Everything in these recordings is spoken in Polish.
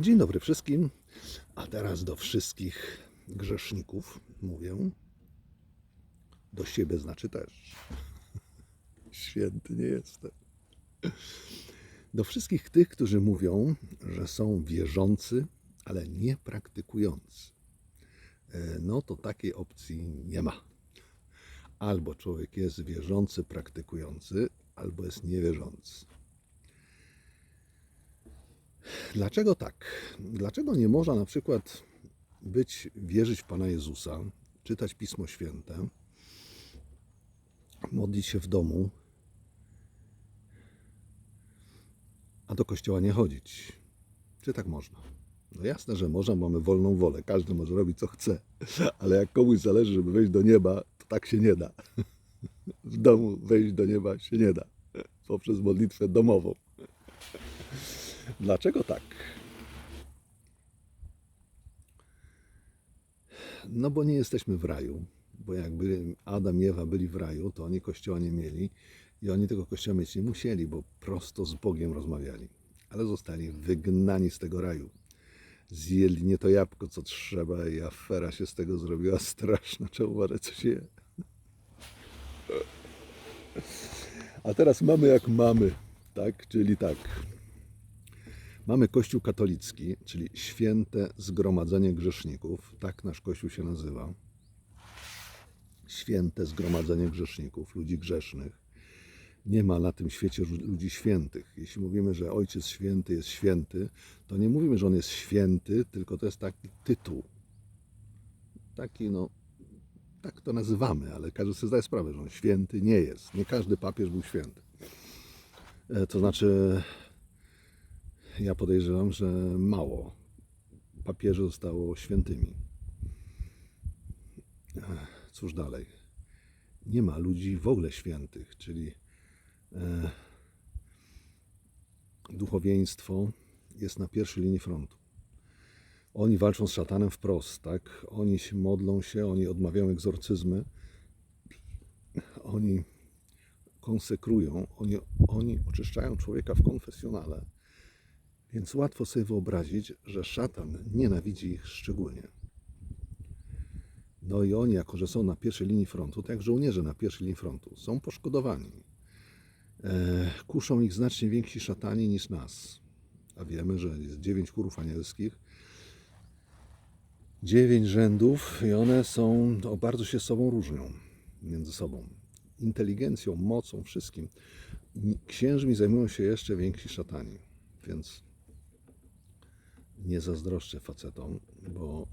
Dzień dobry wszystkim, a teraz do wszystkich grzeszników mówię. Do siebie znaczy też. Święty nie jestem. Do wszystkich tych, którzy mówią, że są wierzący, ale nie praktykujący. E, No to takiej opcji nie ma. Albo człowiek jest wierzący, praktykujący, albo jest niewierzący. Dlaczego tak? Dlaczego nie można na przykład być, wierzyć w Pana Jezusa, czytać Pismo Święte, modlić się w domu, a do kościoła nie chodzić? Czy tak można? No jasne, że można, mamy wolną wolę, każdy może robić co chce, ale jak komuś zależy, żeby wejść do nieba, to tak się nie da. W domu wejść do nieba się nie da poprzez modlitwę domową. Dlaczego tak? No bo nie jesteśmy w raju, bo jakby Adam i Ewa byli w raju, to oni kościoła nie mieli i oni tego kościoła mieć nie musieli, bo prosto z Bogiem rozmawiali. Ale zostali wygnani z tego raju. Zjedli nie to jabłko, co trzeba i afera się z tego zrobiła straszna. Trzeba uważać, co się. A teraz mamy jak mamy, tak? Czyli tak. Mamy Kościół katolicki, czyli święte zgromadzenie grzeszników, tak nasz Kościół się nazywa. Święte zgromadzenie grzeszników, ludzi grzesznych. Nie ma na tym świecie lu- ludzi świętych. Jeśli mówimy, że Ojciec Święty jest święty, to nie mówimy, że On jest święty, tylko to jest taki tytuł. Taki, no, tak to nazywamy, ale każdy sobie zdaje sprawę, że On święty nie jest. Nie każdy papież był święty. E, To znaczy, ja podejrzewam, że mało papieży zostało świętymi. Cóż dalej? Nie ma ludzi w ogóle świętych, czyli e, duchowieństwo jest na pierwszej linii frontu. Oni walczą z szatanem wprost, tak? Oni się modlą się, oni odmawiają egzorcyzmy, oni konsekrują, oni, oni oczyszczają człowieka w konfesjonale. Więc łatwo sobie wyobrazić, że szatan nienawidzi ich szczególnie. No i oni, jako że są na pierwszej linii frontu, tak jak żołnierze na pierwszej linii frontu, są poszkodowani. E, kuszą ich znacznie więksi szatani niż nas. A wiemy, że jest dziewięć chórów anielskich, dziewięć rzędów i one są, o, bardzo się sobą różnią między sobą. Inteligencją, mocą, wszystkim. Księżmi zajmują się jeszcze więksi szatani, więc nie zazdroszczę facetom, bo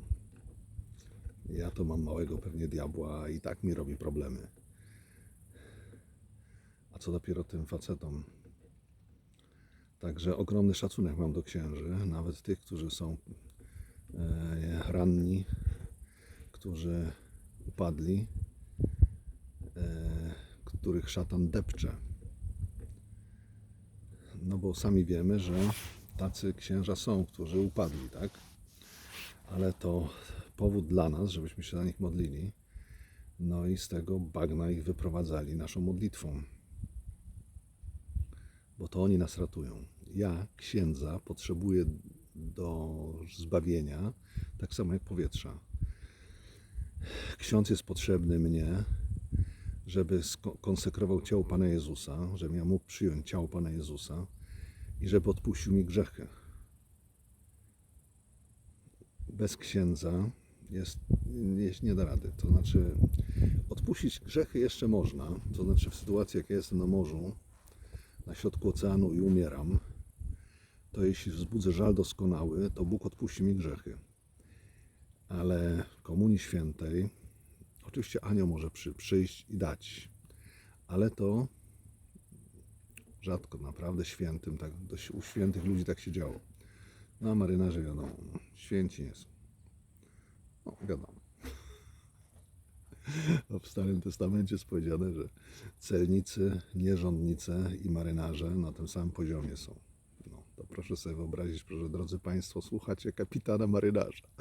ja to mam małego pewnie diabła i tak mi robi problemy. A co dopiero tym facetom? Także ogromny szacunek mam do księży, nawet tych, którzy są e, ranni, którzy upadli, e, których szatan depcze. No bo sami wiemy, że tacy księża są, którzy upadli, tak? Ale to powód dla nas, żebyśmy się za nich modlili. No i z tego bagna ich wyprowadzali naszą modlitwą. Bo to oni nas ratują. Ja, księdza, potrzebuję do zbawienia, tak samo jak powietrza. Ksiądz jest potrzebny mnie, żeby sko- konsekrował ciało Pana Jezusa, żebym ja mógł przyjąć ciało Pana Jezusa i żeby odpuścił mi grzechy. Bez księdza jest, nie da rady. To znaczy, odpuścić grzechy jeszcze można. To znaczy, w sytuacji, jak ja jestem na morzu, na środku oceanu i umieram, to jeśli wzbudzę żal doskonały, to Bóg odpuści mi grzechy. Ale w Komunii Świętej, oczywiście anioł może przy, przyjść i dać, ale to rzadko, naprawdę świętym, tak, u świętych ludzi tak się działo. No a marynarze wiadomo, święci nie są. No wiadomo. No, w Starym Testamencie jest powiedziane, że celnicy, nierządnice i marynarze na tym samym poziomie są. No, to proszę sobie wyobrazić, proszę drodzy Państwo, słuchacie kapitana marynarza.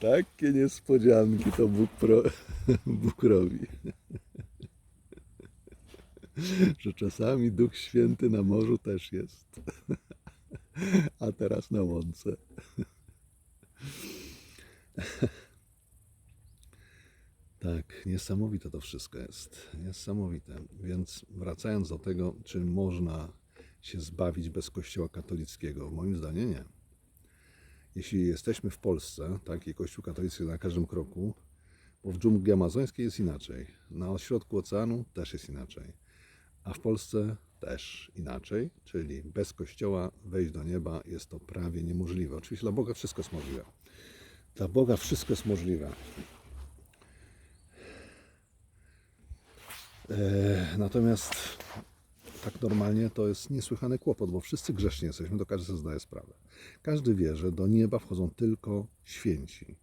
Takie niespodzianki to Bóg, pro, Bóg robi. Że czasami Duch Święty na morzu też jest. a teraz na łące. Tak, niesamowite to wszystko jest. Niesamowite. Więc wracając do tego, czy można się zbawić bez Kościoła katolickiego, moim zdaniem nie. Jeśli jesteśmy w Polsce, tak, i Kościół katolicki na każdym kroku, bo w dżungli amazońskiej jest inaczej, na ośrodku oceanu też jest inaczej, a w Polsce też inaczej, czyli bez Kościoła wejść do nieba jest to prawie niemożliwe. Oczywiście dla Boga wszystko jest możliwe. Dla Boga wszystko jest możliwe. E, Natomiast tak normalnie to jest niesłychany kłopot, bo wszyscy grzeszni jesteśmy, to każdy sobie zdaje sprawę. Każdy wie, że do nieba wchodzą tylko święci.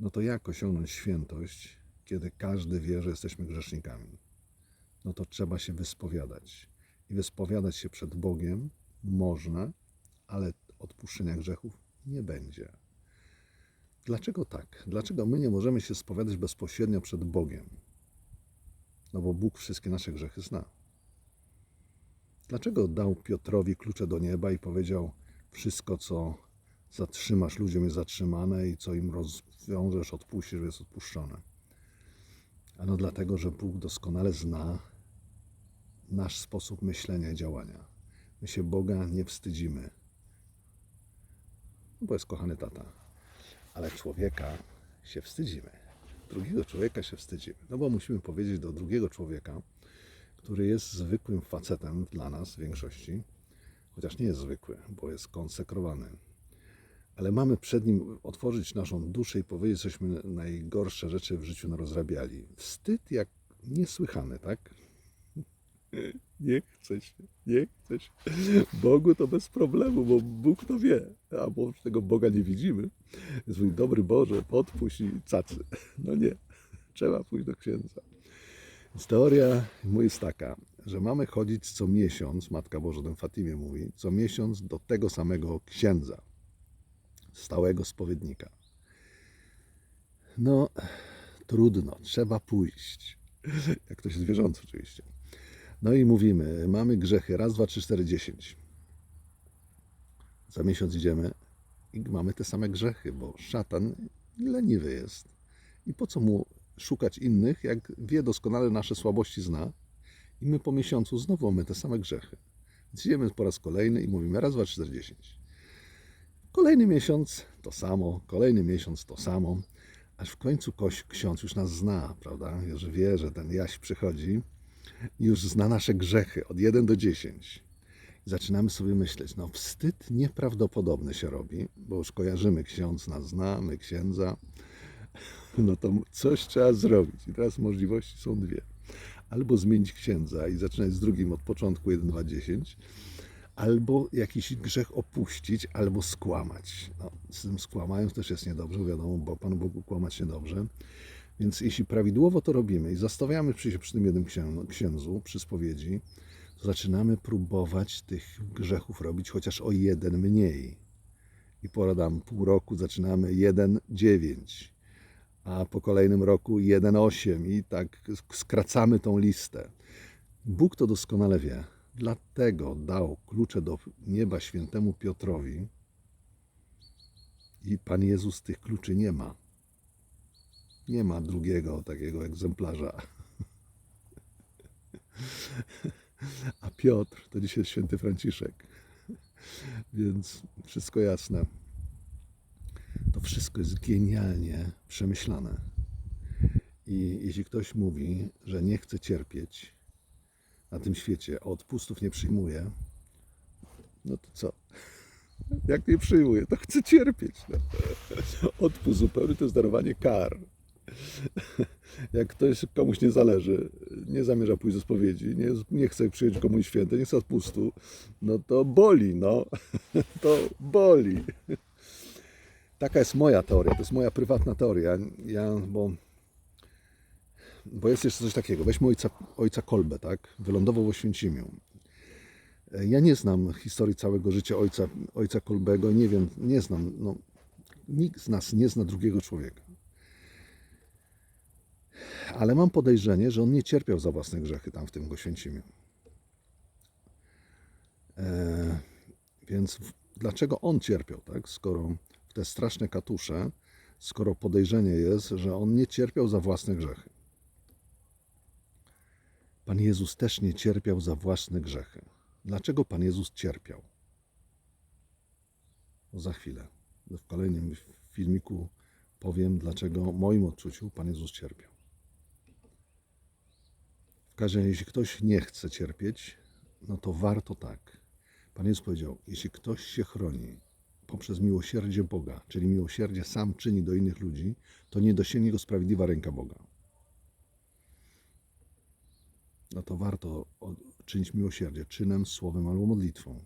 No to jak osiągnąć świętość, kiedy każdy wie, że jesteśmy grzesznikami? No to trzeba się wyspowiadać. I wyspowiadać się przed Bogiem można, ale odpuszczenia grzechów nie będzie. Dlaczego tak? Dlaczego my nie możemy się spowiadać bezpośrednio przed Bogiem? No bo Bóg wszystkie nasze grzechy zna. Dlaczego dał Piotrowi klucze do nieba i powiedział: Wszystko, co zatrzymasz ludziom, jest zatrzymane i co im rozwiążesz, odpuścisz, jest odpuszczone? Ano dlatego, że Bóg doskonale zna nasz sposób myślenia i działania. My się Boga nie wstydzimy, no bo jest kochany tata ale człowieka się wstydzimy. Drugiego człowieka się wstydzimy. No bo musimy powiedzieć do drugiego człowieka, który jest zwykłym facetem dla nas w większości, chociaż nie jest zwykły, bo jest konsekrowany. Ale mamy przed nim otworzyć naszą duszę i powiedzieć, żeśmy najgorsze rzeczy w życiu narozrabiali. Wstyd jak niesłychany, tak? Nie chce się, nie chce się. Bogu to bez problemu, bo Bóg to wie, a bo tego Boga nie widzimy. Jest mój dobry Boże, podpuść i cacy. No nie, trzeba pójść do księdza. Więc teoria mój jest taka, że mamy chodzić co miesiąc, Matka Boża ten Fatimie mówi, co miesiąc do tego samego księdza, stałego spowiednika. No, trudno, trzeba pójść. Jak ktoś jest wierzący oczywiście. No i mówimy, mamy grzechy, raz, dwa, trzy, cztery, dziesięć. Za miesiąc idziemy i mamy te same grzechy, bo szatan leniwy jest. I po co mu szukać innych, jak wie doskonale nasze słabości zna i my po miesiącu znowu mamy te same grzechy. Więc idziemy po raz kolejny i mówimy raz, dwa, trzy, cztery, dziesięć. Kolejny miesiąc to samo, kolejny miesiąc to samo, aż w końcu ksiądz już nas zna, prawda? Że wie, że ten Jaś przychodzi już zna nasze grzechy od 1 do 10. I zaczynamy sobie myśleć, no wstyd nieprawdopodobny się robi, bo już kojarzymy, ksiądz nas zna, my księdza, no to coś trzeba zrobić. I teraz możliwości są dwie. Albo zmienić księdza i zaczynać z drugim od początku 1, 2, 10, albo jakiś grzech opuścić, albo skłamać. No, z tym skłamając też jest niedobrze, wiadomo, bo Panu Bogu kłamać niedobrze. Więc jeśli prawidłowo to robimy i zostawiamy przy, przy tym jednym księ- księdzu, przy spowiedzi, to zaczynamy próbować tych grzechów robić chociaż o jeden mniej. I po tam pół roku zaczynamy 1,9, a po kolejnym roku 1,8 i tak skracamy tą listę. Bóg to doskonale wie. Dlatego dał klucze do nieba świętemu Piotrowi i Pan Jezus tych kluczy nie ma. Nie ma drugiego takiego egzemplarza. A Piotr to dzisiaj święty Franciszek. Więc wszystko jasne. To wszystko jest genialnie przemyślane. I jeśli ktoś mówi, że nie chce cierpieć na tym świecie, odpustów nie przyjmuje, no to co? Jak nie przyjmuje, to chce cierpieć. No. Odpust zupełny to jest darowanie kar. Jak ktoś komuś nie zależy, nie zamierza pójść do spowiedzi, nie, nie chce przyjąć komuś świętej, nie chce odpustu, no to boli, no. To boli. Taka jest moja teoria, to jest moja prywatna teoria. Ja, bo, bo jest jeszcze coś takiego. Weźmy ojca, ojca Kolbę, tak? Wylądował w Oświęcimiu. Ja nie znam historii całego życia ojca, ojca Kolbego, nie wiem, nie znam. No, nikt z nas nie zna drugiego człowieka. Ale mam podejrzenie, że on nie cierpiał za własne grzechy tam w tym Oświęcimiu. E, więc w, dlaczego on cierpiał, tak? Skoro w te straszne katusze, skoro podejrzenie jest, że on nie cierpiał za własne grzechy. Pan Jezus też nie cierpiał za własne grzechy. Dlaczego Pan Jezus cierpiał? No za chwilę. W kolejnym filmiku powiem, dlaczego w moim odczuciu Pan Jezus cierpiał. W każdym razie, jeśli ktoś nie chce cierpieć, no to warto tak. Pan Jezus powiedział, jeśli ktoś się chroni poprzez miłosierdzie Boga, czyli miłosierdzie sam czyni do innych ludzi, to nie dosięgnie go sprawiedliwa ręka Boga. No to warto czynić miłosierdzie czynem, słowem albo modlitwą.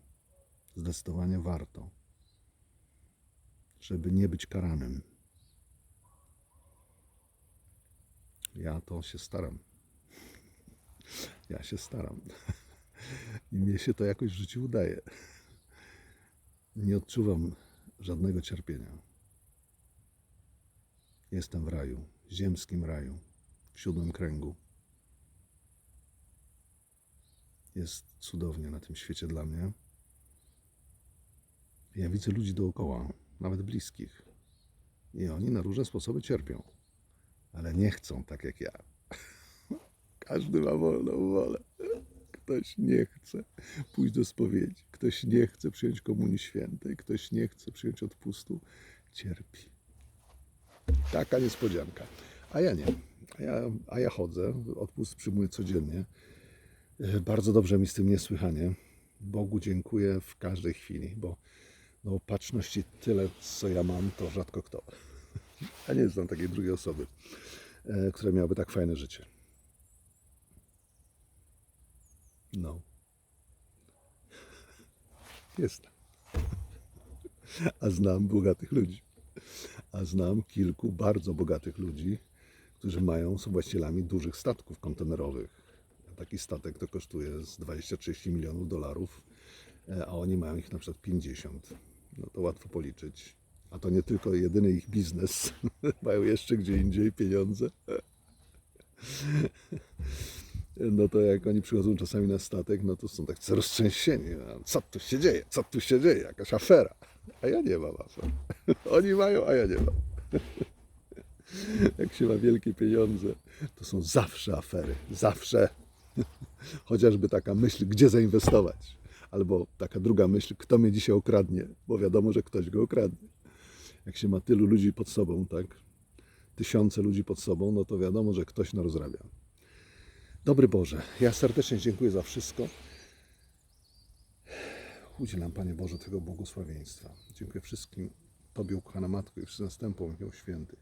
Zdecydowanie warto, żeby nie być karanym. Ja to się staram. Ja się staram. I mnie się to jakoś w życiu udaje. Nie odczuwam żadnego cierpienia. Jestem w raju, ziemskim raju, w siódmym kręgu. Jest cudownie na tym świecie dla mnie. Ja widzę ludzi dookoła, nawet bliskich. I oni na różne sposoby cierpią, ale nie chcą tak jak ja. Każdy ma wolną wolę. Ktoś nie chce pójść do spowiedzi, ktoś nie chce przyjąć komunii świętej, ktoś nie chce przyjąć odpustu, cierpi. Taka niespodzianka. A ja nie. A ja, a ja chodzę, odpust przyjmuję codziennie. E, Bardzo dobrze mi z tym niesłychanie. Bogu dziękuję w każdej chwili, bo no, opatrzności tyle, co ja mam, to rzadko kto. Ja nie znam takiej drugiej osoby, e, która miałaby tak fajne życie. No. Jest. A znam bogatych ludzi. A znam kilku bardzo bogatych ludzi, którzy mają, są właścicielami dużych statków kontenerowych. Taki statek to kosztuje z 20-30 milionów dolarów, e, a oni mają ich na przykład 50. No to łatwo policzyć. A to nie tylko jedyny ich biznes. mają jeszcze gdzie indziej pieniądze. No to jak oni przychodzą czasami na statek, no to są tak roztrzęsieni. Co tu się dzieje? Co tu się dzieje? Jakaś afera. A ja nie mam afer. Oni mają, a ja nie mam. Jak się ma wielkie pieniądze, to są zawsze afery. Zawsze. Chociażby taka myśl, gdzie zainwestować. Albo taka druga myśl, kto mnie dzisiaj okradnie, bo wiadomo, że ktoś go okradnie. Jak się ma tylu ludzi pod sobą, tak? Tysiące ludzi pod sobą, no to wiadomo, że ktoś narozrabia. Dobry Boże, ja serdecznie dziękuję za wszystko. Udzielam, Panie Boże, tego błogosławieństwa. Dziękuję wszystkim Tobie, ukochana Matko, i wszystkim zastępom Święty.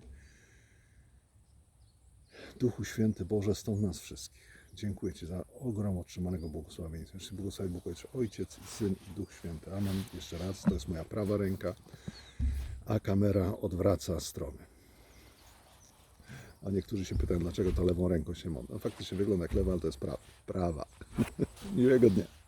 Duchu Święty Boże, stąd nas wszystkich. Dziękuję Ci za ogrom otrzymanego błogosławieństwa. Jeszcze błogosławi Bóg Ojcze, Ojciec, Syn i Duch Święty. Amen. Jeszcze raz, to jest moja prawa ręka, a kamera odwraca strony. A niektórzy się pytają, dlaczego to lewą ręką się modlę. No faktycznie wygląda jak lewa, ale to jest prawa. prawa. Miłego dnia.